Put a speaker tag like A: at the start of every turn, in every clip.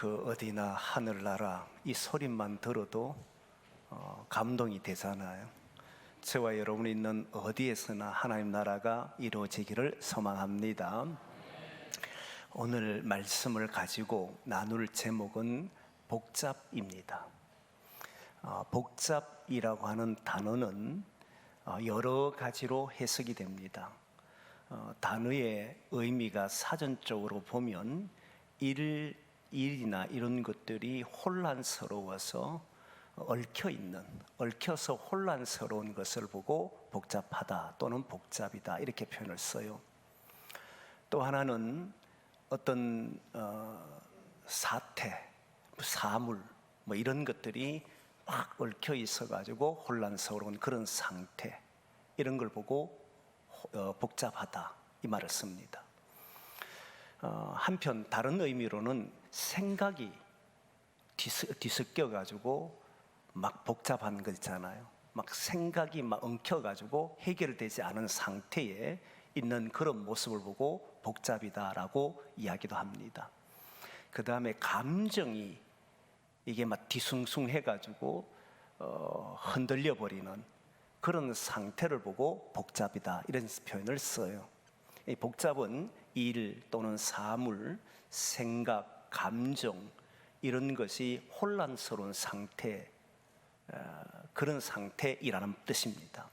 A: 그 어디나 하늘나라 이 소리만 들어도 어, 감동이 되잖아요. 저와 여러분이 있는 어디에서나 하나님 나라가 이루어지기를 소망합니다. 오늘 말씀을 가지고 나눌 제목은 복잡입니다. 어, 복잡이라고 하는 단어는 어, 여러 가지로 해석이 됩니다. 어, 단어의 의미가 사전적으로 보면 일, 일이나 이런 것들이 혼란스러워서 얽혀 있는, 얽혀서 혼란스러운 것을 보고 복잡하다 또는 복잡이다 이렇게 표현을 써요. 또 하나는 어떤 어, 사태, 사물 뭐 이런 것들이 막 얽혀 있어 가지고 혼란스러운 그런 상태 이런 걸 보고 어, 복잡하다 이 말을 씁니다. 어, 한편 다른 의미로는 생각이 뒤섞여 가지고 막 복잡한 거 있잖아요. 막 생각이 막 엉켜 가지고 해결되지 않은 상태에 있는 그런 모습을 보고 복잡이다라고 이야기도 합니다. 그 다음에 감정이 이게 막 뒤숭숭해 가지고 어, 흔들려 버리는 그런 상태를 보고 복잡이다 이런 표현을 써요. 이 복잡은 일 또는 사물, 생각, 감정 이런 것이 혼란스러운 상태 어, 그런 상태이라는 뜻입니다.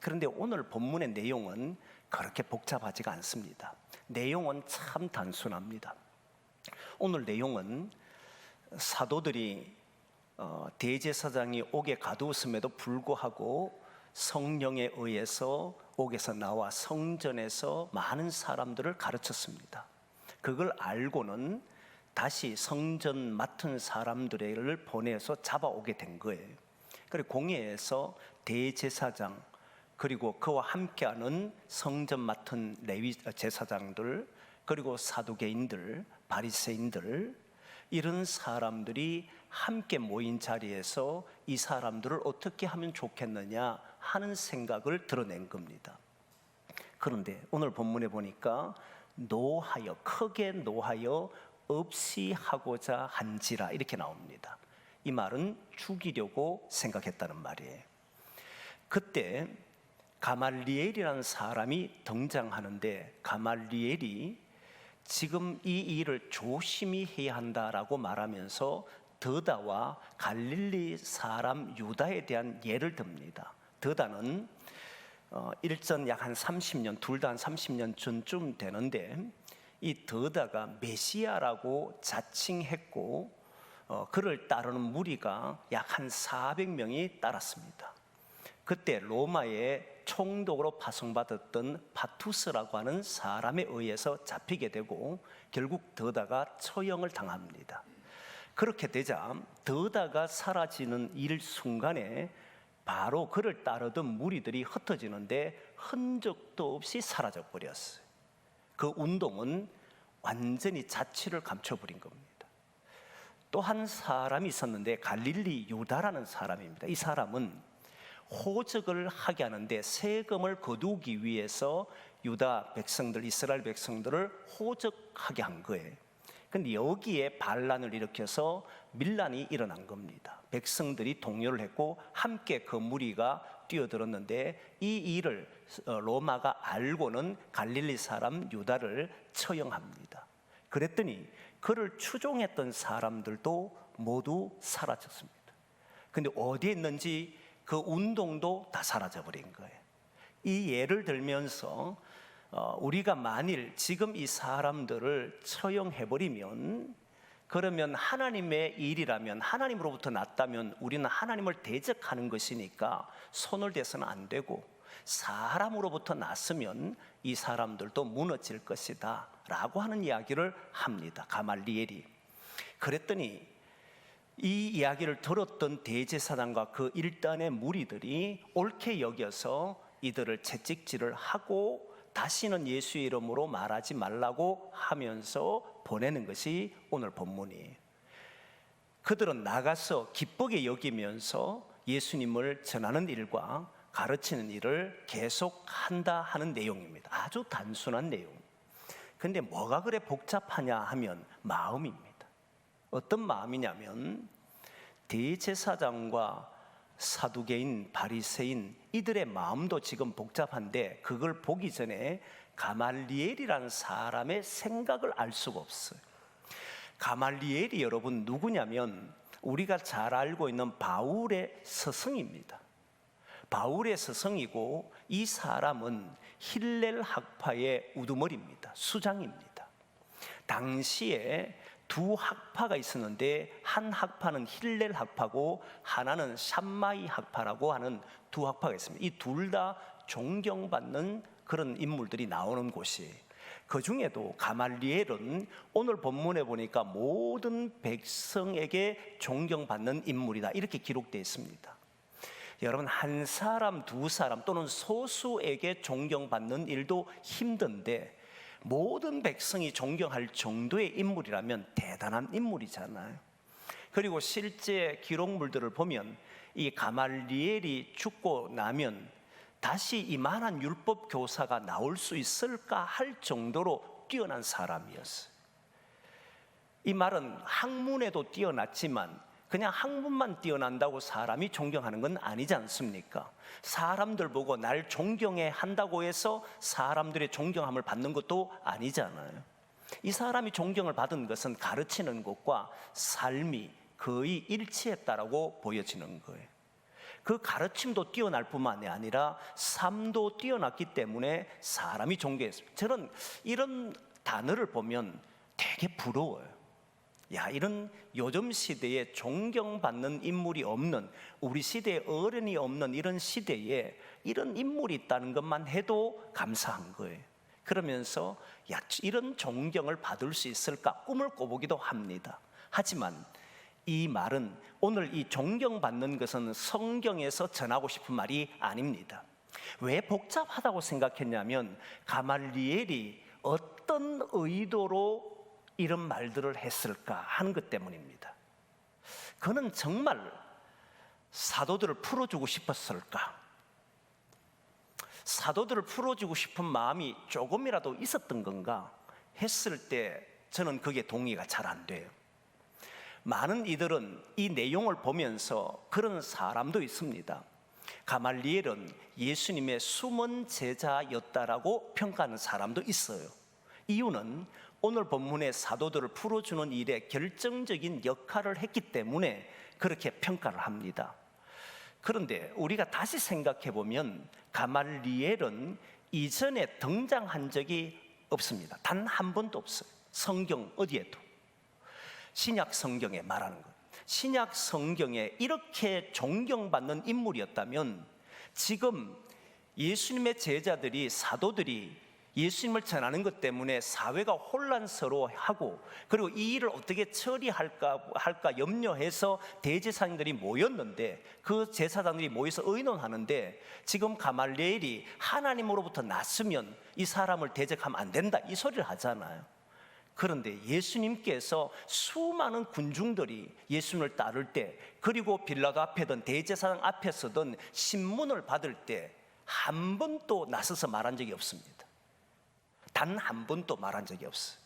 A: 그런데 오늘 본문의 내용은 그렇게 복잡하지가 않습니다. 내용은 참 단순합니다. 오늘 내용은 사도들이 어, 대제사장이 옥에 가두었음에도 불구하고 성령에 의해서 옥에서 나와 성전에서 많은 사람들을 가르쳤습니다. 그걸 알고는 다시 성전 맡은 사람들을 보내서 잡아오게 된 거예요. 그리고 공회에서 대제사장 그리고 그와 함께하는 성전 맡은 레위 제사장들 그리고 사두개인들 바리새인들 이런 사람들이 함께 모인 자리에서 이 사람들을 어떻게 하면 좋겠느냐 하는 생각을 드러낸 겁니다. 그런데 오늘 본문에 보니까 노하여 크게 노하여 없이 하고자 한지라 이렇게 나옵니다. 이 말은 죽이려고 생각했다는 말이에요. 그때 가말리엘이라는 사람이 등장하는데 가말리엘이 지금 이 일을 조심히 해야 한다라고 말하면서 드다와 갈릴리 사람 유다에 대한 예를 듭니다. 드다는 어, 일전 약 한 30년, 둘 다 한 30년 전쯤 되는데 이 드다가 메시아라고 자칭했고 어, 그를 따르는 무리가 약 한 400명이 따랐습니다. 그때 로마의 총독으로 파송받았던 바투스라고 하는 사람에 의해서 잡히게 되고 결국 더다가 처형을 당합니다. 그렇게 되자 더다가 사라지는 일 순간에 바로 그를 따르던 무리들이 흩어지는데 흔적도 없이 사라져 버렸어요. 그 운동은 완전히 자취를 감춰버린 겁니다. 또 한 사람이 있었는데 갈릴리 유다라는 사람입니다. 이 사람은 호적을 하게 하는데 세금을 거두기 위해서 유다 백성들, 이스라엘 백성들을 호적하게 한 거예요. 근데 여기에 반란을 일으켜서 밀란이 일어난 겁니다. 백성들이 동요를 했고 함께 그 무리가 뛰어들었는데 이 일을 어, 로마가 알고는 갈릴리 사람 유다를 처형합니다. 그랬더니 그를 추종했던 사람들도 모두 사라졌습니다. 근데 어디에 있는지 그 운동도 다 사라져 버린 거예요. 이 예를 들면서 어, 우리가 만일 지금 이 사람들을 처형해 버리면 그러면 하나님의 일이라면 하나님으로부터 났다면 우리는 하나님을 대적하는 것이니까 손을 대서는 안 되고 사람으로부터 났으면 이 사람들도 무너질 것이다 라고 하는 이야기를 합니다. 가말리엘이. 그랬더니 이 이야기를 들었던 대제사장과 그 일단의 무리들이 옳게 여겨서 이들을 채찍질을 하고 다시는 예수의 이름으로 말하지 말라고 하면서 보내는 것이 오늘 본문이에요. 그들은 나가서 기쁘게 여기면서 예수님을 전하는 일과 가르치는 일을 계속 한다 하는 내용입니다. 아주 단순한 내용. 근데 뭐가 그래 복잡하냐 하면 마음입니다. 어떤 마음이냐면 대제사장과 사두개인, 바리새인 이들의 마음도 지금 복잡한데 그걸 보기 전에 가말리엘이라는 사람의 생각을 알 수가 없어요. 가말리엘이 여러분 누구냐면 우리가 잘 알고 있는 바울의 스승입니다. 바울의 스승이고 이 사람은 힐렐 학파의 우두머리입니다. 수장입니다. 당시에 두 학파가 있었는데 한 학파는 힐렐 학파고 하나는 샴마이 학파라고 하는 두 학파가 있습니다. 이 둘 다 존경받는 그런 인물들이 나오는 곳이에요. 그 중에도 가말리엘은 오늘 본문에 보니까 모든 백성에게 존경받는 인물이다 이렇게 기록되어 있습니다. 여러분 한 사람 두 사람 또는 소수에게 존경받는 일도 힘든데 모든 백성이 존경할 정도의 인물이라면 대단한 인물이잖아요. 그리고 실제 기록물들을 보면 이 가말리엘이 죽고 나면 다시 이만한 율법 교사가 나올 수 있을까 할 정도로 뛰어난 사람이었어요. 이 말은 학문에도 뛰어났지만 그냥 학문만 뛰어난다고 사람이 존경하는 건 아니지 않습니까? 사람들 보고 날 존경해 한다고 해서 사람들의 존경함을 받는 것도 아니잖아요. 이 사람이 존경을 받은 것은 가르치는 것과 삶이 거의 일치했다라고 보여지는 거예요. 그 가르침도 뛰어날 뿐만이 아니라 삶도 뛰어났기 때문에 사람이 존경했습니다. 저는 이런 단어를 보면 되게 부러워요. 야, 이런 요즘 시대에 존경받는 인물이 없는 우리 시대에 어른이 없는 이런 시대에 이런 인물이 있다는 것만 해도 감사한 거예요. 그러면서 야, 이런 존경을 받을 수 있을까 꿈을 꿔보기도 합니다. 하지만 이 말은 오늘 이 존경받는 것은 성경에서 전하고 싶은 말이 아닙니다. 왜 복잡하다고 생각했냐면 가말리엘이 어떤 의도로 이런 말들을 했을까 하는 것 때문입니다. 그는 정말 사도들을 풀어주고 싶었을까? 사도들을 풀어주고 싶은 마음이 조금이라도 있었던 건가 했을 때 저는 그게 동의가 잘 안 돼요. 많은 이들은 이 내용을 보면서 그런 사람도 있습니다. 가말리엘은 예수님의 숨은 제자였다라고 평가하는 사람도 있어요. 이유는 오늘 본문의 사도들을 풀어주는 일에 결정적인 역할을 했기 때문에 그렇게 평가를 합니다. 그런데 우리가 다시 생각해 보면 가말리엘은 이전에 등장한 적이 없습니다. 단 한 번도 없어요. 성경 어디에도. 신약 성경에 말하는 것. 신약 성경에 이렇게 존경받는 인물이었다면 지금 예수님의 제자들이 사도들이 예수님을 전하는 것 때문에 사회가 혼란스러워하고 그리고 이 일을 어떻게 처리할까 할까 염려해서 대제사장들이 모였는데 그 제사장들이 모여서 의논하는데 지금 가말리엘이 하나님으로부터 났으면 이 사람을 대적하면 안 된다 이 소리를 하잖아요. 그런데 예수님께서 수많은 군중들이 예수님을 따를 때 그리고 빌라도 앞에든 대제사장 앞에서든 신문을 받을 때 한 번도 나서서 말한 적이 없습니다. 단 한 번도 말한 적이 없어요.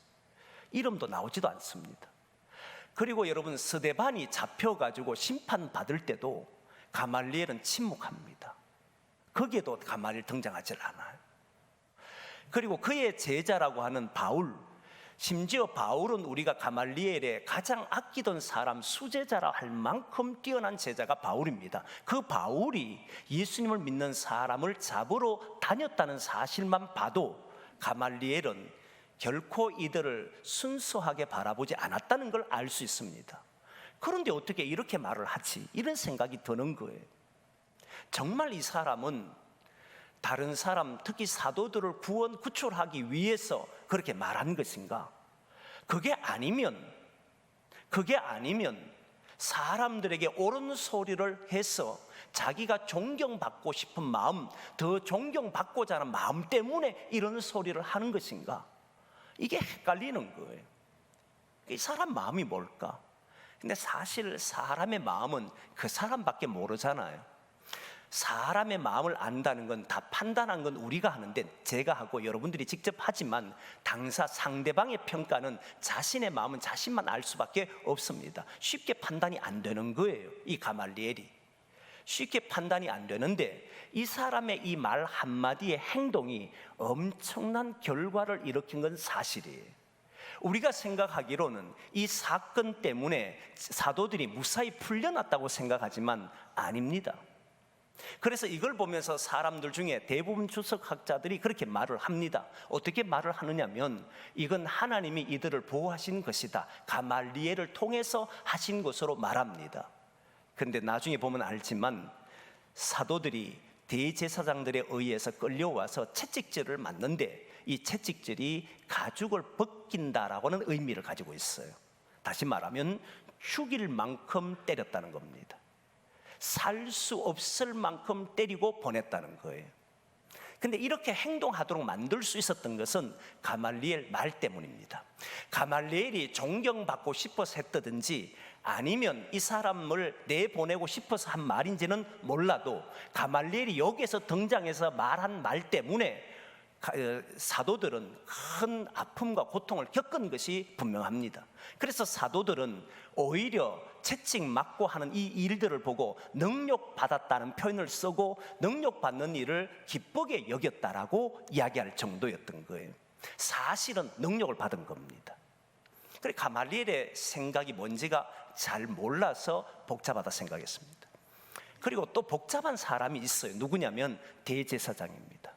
A: 이름도 나오지도 않습니다. 그리고 여러분 스데반이 잡혀가지고 심판 받을 때도 가말리엘은 침묵합니다. 거기에도 가말리엘 등장하지 않아요. 그리고 그의 제자라고 하는 바울 심지어 바울은 우리가 가말리엘의 가장 아끼던 사람 수제자라 할 만큼 뛰어난 제자가 바울입니다. 그 바울이 예수님을 믿는 사람을 잡으러 다녔다는 사실만 봐도 가말리엘은 결코 이들을 순수하게 바라보지 않았다는 걸 알 수 있습니다. 그런데 어떻게 이렇게 말을 하지? 이런 생각이 드는 거예요. 정말 이 사람은 다른 사람, 특히 사도들을 구원, 구출하기 위해서 그렇게 말한 것인가? 그게 아니면, 그게 아니면 사람들에게 옳은 소리를 해서 자기가 존경받고 싶은 마음, 더 존경받고자 하는 마음 때문에 이런 소리를 하는 것인가? 이게 헷갈리는 거예요. 이 사람 마음이 뭘까? 근데 사실 사람의 마음은 그 사람밖에 모르잖아요. 사람의 마음을 안다는 건 다 판단한 건 우리가 하는데 제가 하고 여러분들이 직접 하지만 당사 상대방의 평가는 자신의 마음은 자신만 알 수밖에 없습니다. 쉽게 판단이 안 되는 거예요. 이 가말리엘이 쉽게 판단이 안 되는데 이 사람의 이 말 한마디의 행동이 엄청난 결과를 일으킨 건 사실이에요. 우리가 생각하기로는 이 사건 때문에 사도들이 무사히 풀려났다고 생각하지만 아닙니다. 그래서 이걸 보면서 사람들 중에 대부분 주석학자들이 그렇게 말을 합니다. 어떻게 말을 하느냐면 이건 하나님이 이들을 보호하신 것이다. 가말리엘을 통해서 하신 것으로 말합니다. 근데 나중에 보면 알지만 사도들이 대제사장들에 의해서 끌려와서 채찍질을 맞는데 이 채찍질이 가죽을 벗긴다라고는 의미를 가지고 있어요. 다시 말하면 죽일 만큼 때렸다는 겁니다. 살 수 없을 만큼 때리고 보냈다는 거예요. 근데 이렇게 행동하도록 만들 수 있었던 것은 가말리엘 말 때문입니다. 가말리엘이 존경받고 싶어서 했다든지 아니면 이 사람을 내보내고 싶어서 한 말인지는 몰라도 가말리엘이 여기에서 등장해서 말한 말 때문에 가- 어, 사도들은 큰 아픔과 고통을 겪은 것이 분명합니다. 그래서 사도들은 오히려 채찍 맞고 하는 이 일들을 보고 능력 받았다는 표현을 쓰고 능력 받는 일을 기쁘게 여겼다라고 이야기할 정도였던 거예요. 사실은 능력을 받은 겁니다. 그래 가말리엘의 생각이 뭔지가 잘 몰라서 복잡하다 생각했습니다. 그리고 또 복잡한 사람이 있어요. 누구냐면 대제사장입니다.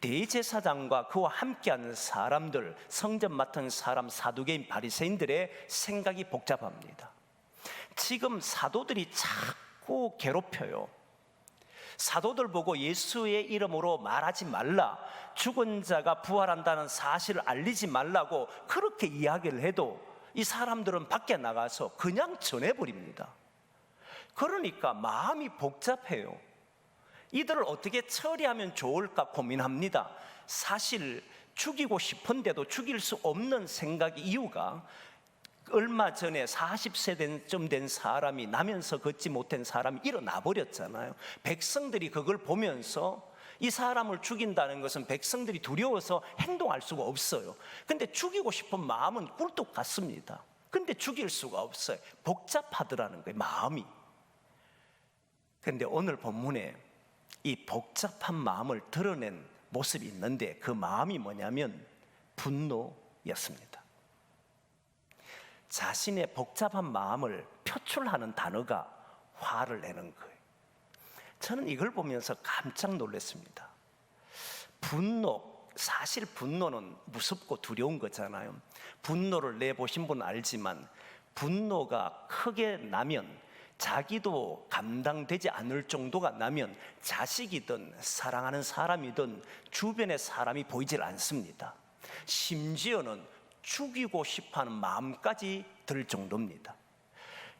A: 대제사장과 그와 함께하는 사람들, 성전 맡은 사람, 사두개인 바리새인들의 생각이 복잡합니다. 지금 사도들이 자꾸 괴롭혀요. 사도들 보고 예수의 이름으로 말하지 말라. 죽은 자가 부활한다는 사실을 알리지 말라고 그렇게 이야기를 해도 이 사람들은 밖에 나가서 그냥 전해버립니다. 그러니까 마음이 복잡해요. 이들을 어떻게 처리하면 좋을까 고민합니다. 사실 죽이고 싶은데도 죽일 수 없는 생각 이유가 얼마 전에 40세쯤 된 사람이 나면서 걷지 못한 사람이 일어나 버렸잖아요. 백성들이 그걸 보면서 이 사람을 죽인다는 것은 백성들이 두려워서 행동할 수가 없어요. 근데 죽이고 싶은 마음은 꿀뚝 같습니다. 근데 죽일 수가 없어요. 복잡하더라는 거예요, 마음이. 근데 오늘 본문에 이 복잡한 마음을 드러낸 모습이 있는데 그 마음이 뭐냐면 분노였습니다. 자신의 복잡한 마음을 표출하는 단어가 화를 내는 거예요. 저는 이걸 보면서 깜짝 놀랐습니다. 분노, 사실 분노는 무섭고 두려운 거잖아요. 분노를 내보신 분 알지만 분노가 크게 나면 자기도 감당되지 않을 정도가 나면 자식이든 사랑하는 사람이든 주변의 사람이 보이질 않습니다. 심지어는 죽이고 싶어 하는 마음까지 들 정도입니다.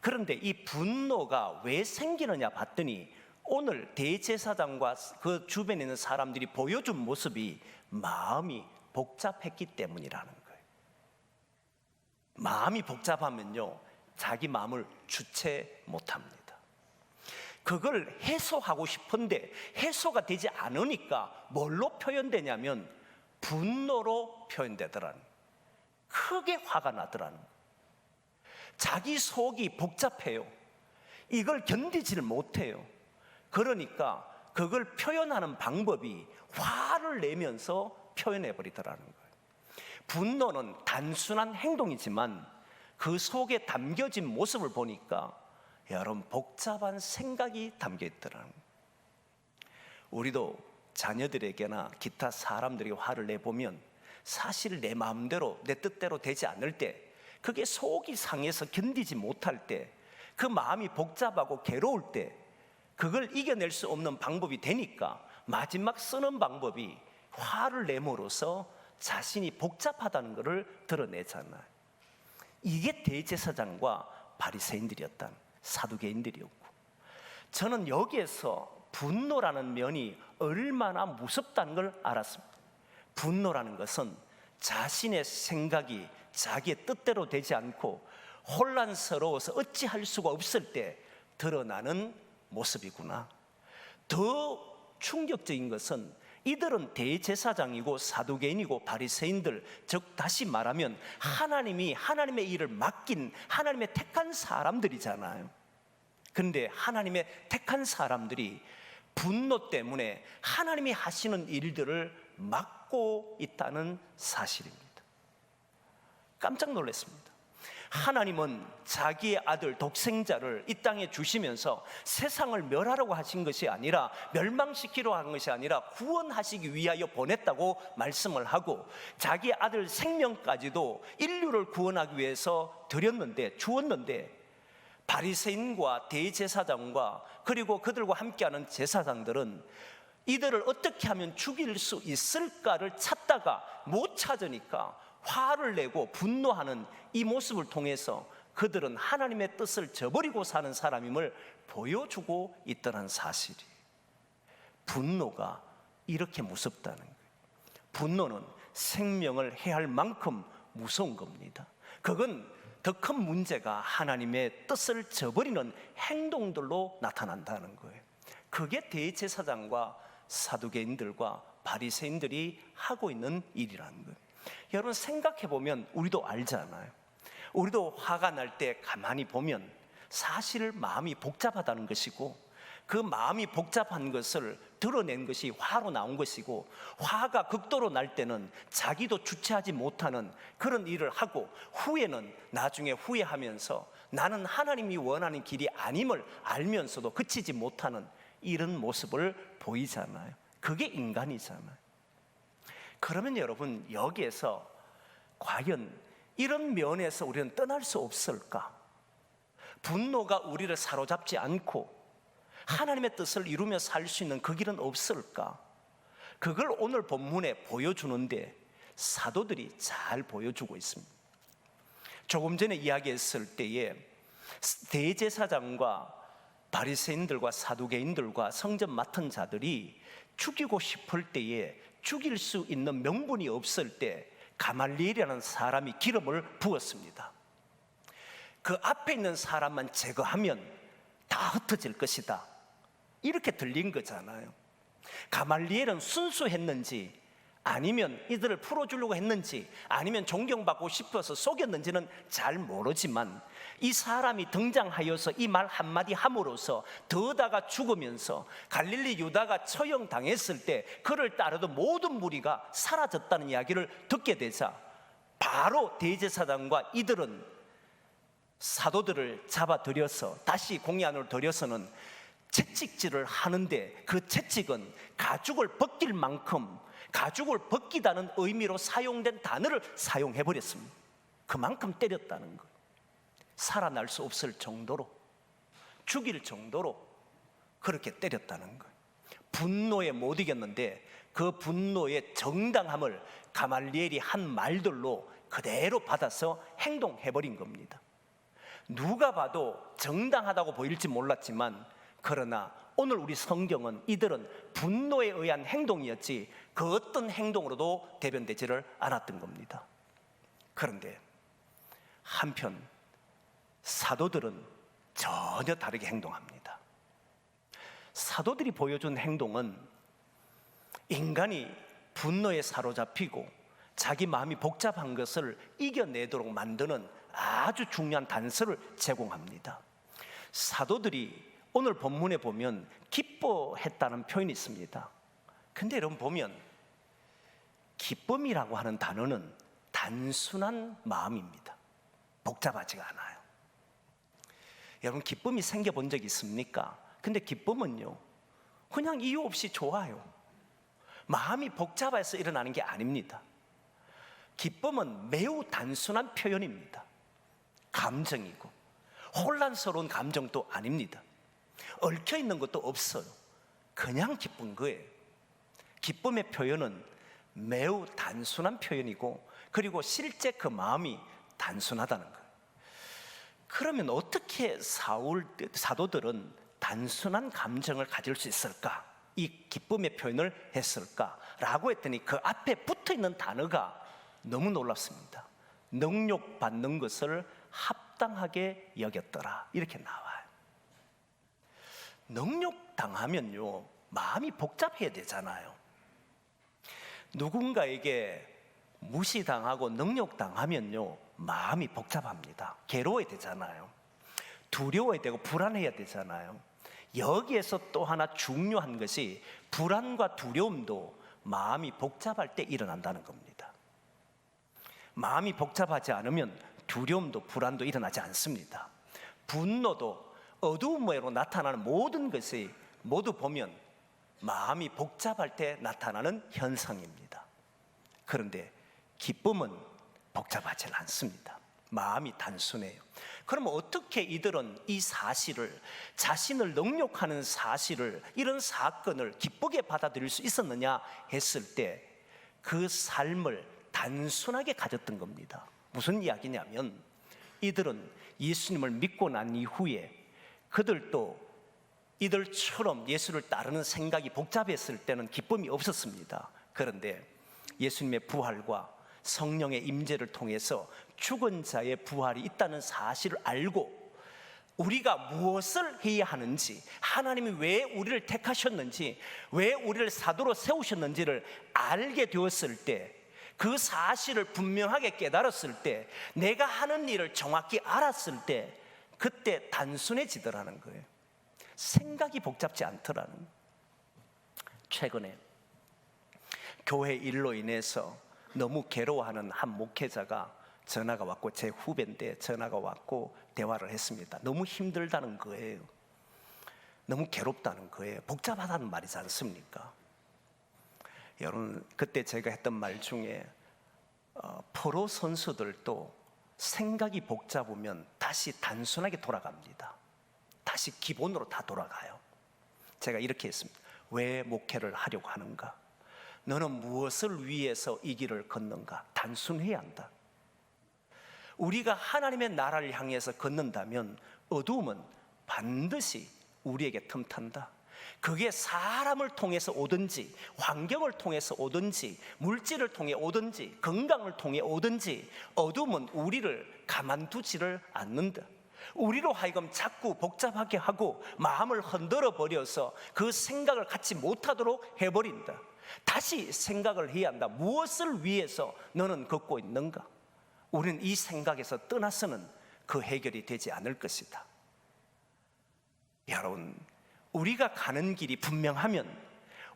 A: 그런데 이 분노가 왜 생기느냐 봤더니 오늘 대제사장과 그 주변에 있는 사람들이 보여준 모습이 마음이 복잡했기 때문이라는 거예요. 마음이 복잡하면요, 자기 마음을 주체 못 합니다. 그걸 해소하고 싶은데 해소가 되지 않으니까 뭘로 표현되냐면 분노로 표현되더라는. 크게 화가 나더라는 거예요. 자기 속이 복잡해요. 이걸 견디지를 못해요. 그러니까 그걸 표현하는 방법이 화를 내면서 표현해 버리더라는 거예요. 분노는 단순한 행동이지만 그 속에 담겨진 모습을 보니까 여러분 복잡한 생각이 담겨 있더라는 거예요. 우리도 자녀들에게나 기타 사람들에게 화를 내보면 사실 내 마음대로 내 뜻대로 되지 않을 때 그게 속이 상해서 견디지 못할 때 그 마음이 복잡하고 괴로울 때 그걸 이겨낼 수 없는 방법이 되니까 마지막 쓰는 방법이 화를 내므로써 자신이 복잡하다는 것을 드러내잖아요. 이게 대제사장과 바리새인들이었던 사두개인들이었고 저는 여기에서 분노라는 면이 얼마나 무섭다는 걸 알았습니다. 분노라는 것은 자신의 생각이 자기의 뜻대로 되지 않고 혼란스러워서 어찌할 수가 없을 때 드러나는 모습이구나. 더 충격적인 것은 이들은 대제사장이고 사두개인이고 바리새인들 즉 다시 말하면 하나님이 하나님의 일을 맡긴 하나님의 택한 사람들이잖아요. 그런데 하나님의 택한 사람들이 분노 때문에 하나님이 하시는 일들을 막 고 있다는 사실입니다. 깜짝 놀랐습니다. 하나님은 자기의 아들 독생자를 이 땅에 주시면서 세상을 멸하라고 하신 것이 아니라 멸망시키려 한 것이 아니라 구원하시기 위하여 보냈다고 말씀을 하고 자기 아들 생명까지도 인류를 구원하기 위해서 드렸는데 주었는데 바리새인과 대제사장과 그리고 그들과 함께하는 제사장들은 이들을 어떻게 하면 죽일 수 있을까를 찾다가 못 찾으니까 화를 내고 분노하는 이 모습을 통해서 그들은 하나님의 뜻을 저버리고 사는 사람임을 보여주고 있다는 사실이 분노가 이렇게 무섭다는 거예요. 분노는 생명을 해할 만큼 무서운 겁니다. 그건 더 큰 문제가 하나님의 뜻을 저버리는 행동들로 나타난다는 거예요. 그게 대제사장과 사두개인들과 바리새인들이 하고 있는 일이라는 거예요. 여러분 생각해 보면 우리도 알잖아요. 우리도 화가 날 때 가만히 보면 사실 마음이 복잡하다는 것이고 그 마음이 복잡한 것을 드러낸 것이 화로 나온 것이고 화가 극도로 날 때는 자기도 주체하지 못하는 그런 일을 하고 후에는 나중에 후회하면서 나는 하나님이 원하는 길이 아님을 알면서도 그치지 못하는 이런 모습을 보이잖아요. 그게 인간이잖아요. 그러면 여러분 여기에서 과연 이런 면에서 우리는 떠날 수 없을까? 분노가 우리를 사로잡지 않고 하나님의 뜻을 이루며 살 수 있는 그 길은 없을까? 그걸 오늘 본문에 보여주는데 사도들이 잘 보여주고 있습니다. 조금 전에 이야기했을 때에 대제사장과 바리새인들과 사두개인들과 성전 맡은 자들이 죽이고 싶을 때에 죽일 수 있는 명분이 없을 때 가말리엘이라는 사람이 기름을 부었습니다. 그 앞에 있는 사람만 제거하면 다 흩어질 것이다. 이렇게 들린 거잖아요. 가말리엘은 순수했는지 아니면 이들을 풀어주려고 했는지 아니면 존경받고 싶어서 속였는지는 잘 모르지만 이 사람이 등장하여서 이 말 한마디 함으로써 더다가 죽으면서 갈릴리 유다가 처형당했을 때 그를 따르던 모든 무리가 사라졌다는 이야기를 듣게 되자 바로 대제사장과 이들은 사도들을 잡아들여서 다시 공의 안으로 들여서는 채찍질을 하는데 그 채찍은 가죽을 벗길 만큼 가죽을 벗기다는 의미로 사용된 단어를 사용해 버렸습니다. 그만큼 때렸다는 거. 살아날 수 없을 정도로 죽일 정도로 그렇게 때렸다는 거. 분노에 못 이겼는데 그 분노의 정당함을 가말리엘이 한 말들로 그대로 받아서 행동해 버린 겁니다. 누가 봐도 정당하다고 보일지 몰랐지만 그러나 오늘 우리 성경은 이들은 분노에 의한 행동이었지 그 어떤 행동으로도 대변되지를 않았던 겁니다. 그런데 한편 사도들은 전혀 다르게 행동합니다. 사도들이 보여준 행동은 인간이 분노에 사로잡히고 자기 마음이 복잡한 것을 이겨내도록 만드는 아주 중요한 단서를 제공합니다. 사도들이 오늘 본문에 보면 기뻐했다는 표현이 있습니다. 근데 여러분 보면 기쁨이라고 하는 단어는 단순한 마음입니다. 복잡하지가 않아요. 여러분 기쁨이 생겨 본 적 있습니까? 근데 기쁨은요, 그냥 이유 없이 좋아요. 마음이 복잡해서 일어나는 게 아닙니다. 기쁨은 매우 단순한 표현입니다. 감정이고, 혼란스러운 감정도 아닙니다. 얽혀 있는 것도 없어요. 그냥 기쁜 거예요. 기쁨의 표현은 매우 단순한 표현이고 그리고 실제 그 마음이 단순하다는 거예요. 그러면 어떻게 사울 사도들은 단순한 감정을 가질 수 있을까? 이 기쁨의 표현을 했을까라고 했더니 그 앞에 붙어 있는 단어가 너무 놀랍습니다. 능력 받는 것을 합당하게 여겼더라. 이렇게 나와요. 능욕 당하면요 마음이 복잡해야 되잖아요. 누군가에게 무시당하고 능욕당하면요 마음이 복잡합니다. 괴로워야 되잖아요. 두려워야 되고 불안해야 되잖아요. 여기에서 또 하나 중요한 것이 불안과 두려움도 마음이 복잡할 때 일어난다는 겁니다. 마음이 복잡하지 않으면 두려움도 불안도 일어나지 않습니다. 분노도 어두움으로 나타나는 모든 것이 모두 보면 마음이 복잡할 때 나타나는 현상입니다. 그런데 기쁨은 복잡하지 않습니다. 마음이 단순해요. 그럼 어떻게 이들은 이 사실을 자신을 능욕하는 사실을 이런 사건을 기쁘게 받아들일 수 있었느냐 했을 때 그 삶을 단순하게 가졌던 겁니다. 무슨 이야기냐면 이들은 예수님을 믿고 난 이후에 그들도 이들처럼 예수를 따르는 생각이 복잡했을 때는 기쁨이 없었습니다. 그런데 예수님의 부활과 성령의 임재를 통해서 죽은 자의 부활이 있다는 사실을 알고 우리가 무엇을 해야 하는지, 하나님이 왜 우리를 택하셨는지, 왜 우리를 사도로 세우셨는지를 알게 되었을 때, 그 사실을 분명하게 깨달았을 때, 내가 하는 일을 정확히 알았을 때, 그때 단순해지더라는 거예요. 생각이 복잡지 않더라는. 거예요. 최근에 교회 일로 인해서 너무 괴로워하는 한 목회자가 전화가 왔고 제 후배인데 전화가 왔고 대화를 했습니다. 너무 힘들다는 거예요. 너무 괴롭다는 거예요. 복잡하다는 말이지 않습니까? 여러분 그때 제가 했던 말 중에 어, 프로 선수들도 생각이 복잡하면 다시 단순하게 돌아갑니다. 다시 기본으로 다 돌아가요. 제가 이렇게 했습니다. 왜 목회를 하려고 하는가? 너는 무엇을 위해서 이 길을 걷는가? 단순해야 한다. 우리가 하나님의 나라를 향해서 걷는다면 어두움은 반드시 우리에게 틈탄다. 그게 사람을 통해서 오든지, 환경을 통해서 오든지, 물질을 통해 오든지, 건강을 통해 오든지, 어둠은 우리를 가만두지를 않는다. 우리로 하여금 자꾸 복잡하게 하고 마음을 흔들어 버려서 그 생각을 갖지 못하도록 해버린다. 다시 생각을 해야 한다. 무엇을 위해서 너는 걷고 있는가? 우리는 이 생각에서 떠나서는 그 해결이 되지 않을 것이다. 여러분, 우리가 가는 길이 분명하면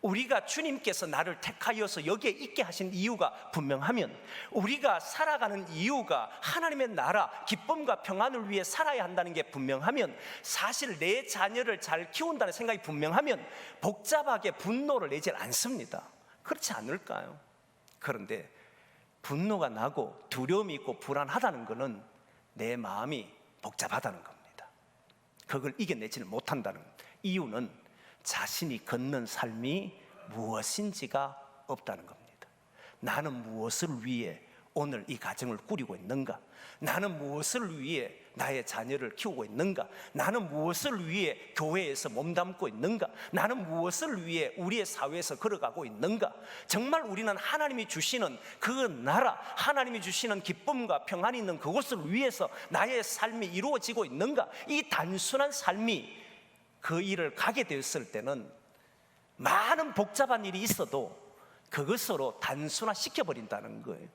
A: 우리가 주님께서 나를 택하여서 여기에 있게 하신 이유가 분명하면 우리가 살아가는 이유가 하나님의 나라 기쁨과 평안을 위해 살아야 한다는 게 분명하면 사실 내 자녀를 잘 키운다는 생각이 분명하면 복잡하게 분노를 내질 않습니다. 그렇지 않을까요? 그런데 분노가 나고 두려움이 있고 불안하다는 것은 내 마음이 복잡하다는 겁니다. 그걸 이겨내지는 못한다는 이유는 자신이 걷는 삶이 무엇인지가 없다는 겁니다. 나는 무엇을 위해 오늘 이 가정을 꾸리고 있는가? 나는 무엇을 위해 나의 자녀를 키우고 있는가? 나는 무엇을 위해 교회에서 몸담고 있는가? 나는 무엇을 위해 우리의 사회에서 걸어가고 있는가? 정말 우리는 하나님이 주시는 그 나라, 하나님이 주시는 기쁨과 평안이 있는 그곳을 위해서 나의 삶이 이루어지고 있는가? 이 단순한 삶이 그 일을 가게 되었을 때는 많은 복잡한 일이 있어도 그것으로 단순화 시켜버린다는 거예요.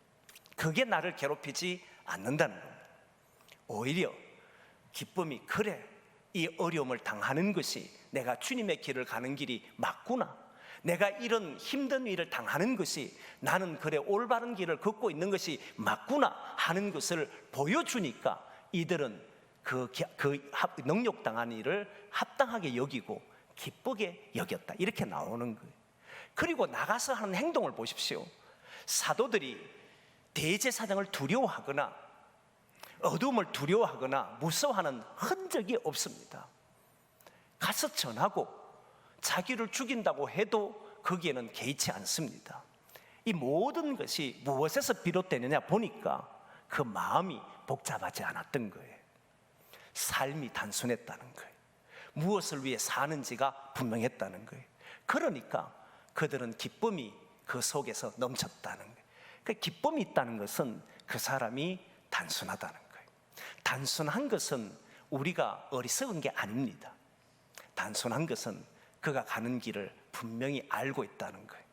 A: 그게 나를 괴롭히지 않는다는 겁니다. 오히려 기쁨이 그래 이 어려움을 당하는 것이 내가 주님의 길을 가는 길이 맞구나. 내가 이런 힘든 일을 당하는 것이 나는 그래 올바른 길을 걷고 있는 것이 맞구나 하는 것을 보여주니까 이들은 그, 그 능력당한 일을 합당하게 여기고 기쁘게 여겼다. 이렇게 나오는 거예요. 그리고 나가서 하는 행동을 보십시오. 사도들이 대제사장을 두려워하거나 어둠을 두려워하거나 무서워하는 흔적이 없습니다. 가서 전하고 자기를 죽인다고 해도 거기에는 개의치 않습니다. 이 모든 것이 무엇에서 비롯되느냐 보니까 그 마음이 복잡하지 않았던 거예요. 삶이 단순했다는 거예요. 무엇을 위해 사는지가 분명했다는 거예요. 그러니까 그들은 기쁨이 그 속에서 넘쳤다는 거예요. 그 기쁨이 있다는 것은 그 사람이 단순하다는 거예요. 단순한 것은 우리가 어리석은 게 아닙니다. 단순한 것은 그가 가는 길을 분명히 알고 있다는 거예요.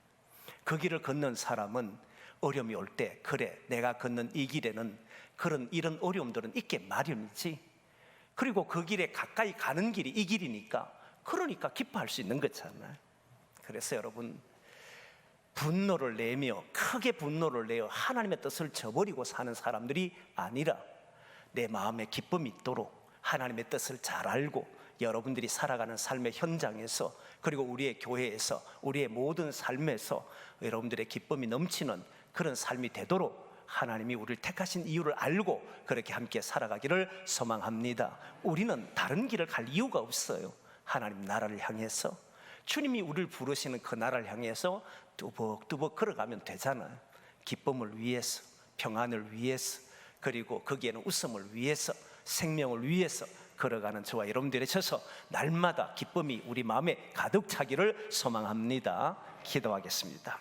A: 그 길을 걷는 사람은 어려움이 올 때 그래 내가 걷는 이 길에는 그런 이런 어려움들은 있게 마련이지. 그리고 그 길에 가까이 가는 길이 이 길이니까 그러니까 기뻐할 수 있는 거잖아요. 그래서 여러분 분노를 내며 크게 분노를 내어 하나님의 뜻을 저버리고 사는 사람들이 아니라 내 마음에 기쁨이 있도록 하나님의 뜻을 잘 알고 여러분들이 살아가는 삶의 현장에서 그리고 우리의 교회에서 우리의 모든 삶에서 여러분들의 기쁨이 넘치는 그런 삶이 되도록 하나님이 우리를 택하신 이유를 알고 그렇게 함께 살아가기를 소망합니다. 우리는 다른 길을 갈 이유가 없어요. 하나님 나라를 향해서 주님이 우리를 부르시는 그 나라를 향해서 뚜벅뚜벅 걸어가면 되잖아요. 기쁨을 위해서, 평안을 위해서, 그리고 거기에는 웃음을 위해서, 생명을 위해서 걸어가는 저와 여러분들이 되셔서 날마다 기쁨이 우리 마음에 가득 차기를 소망합니다. 기도하겠습니다.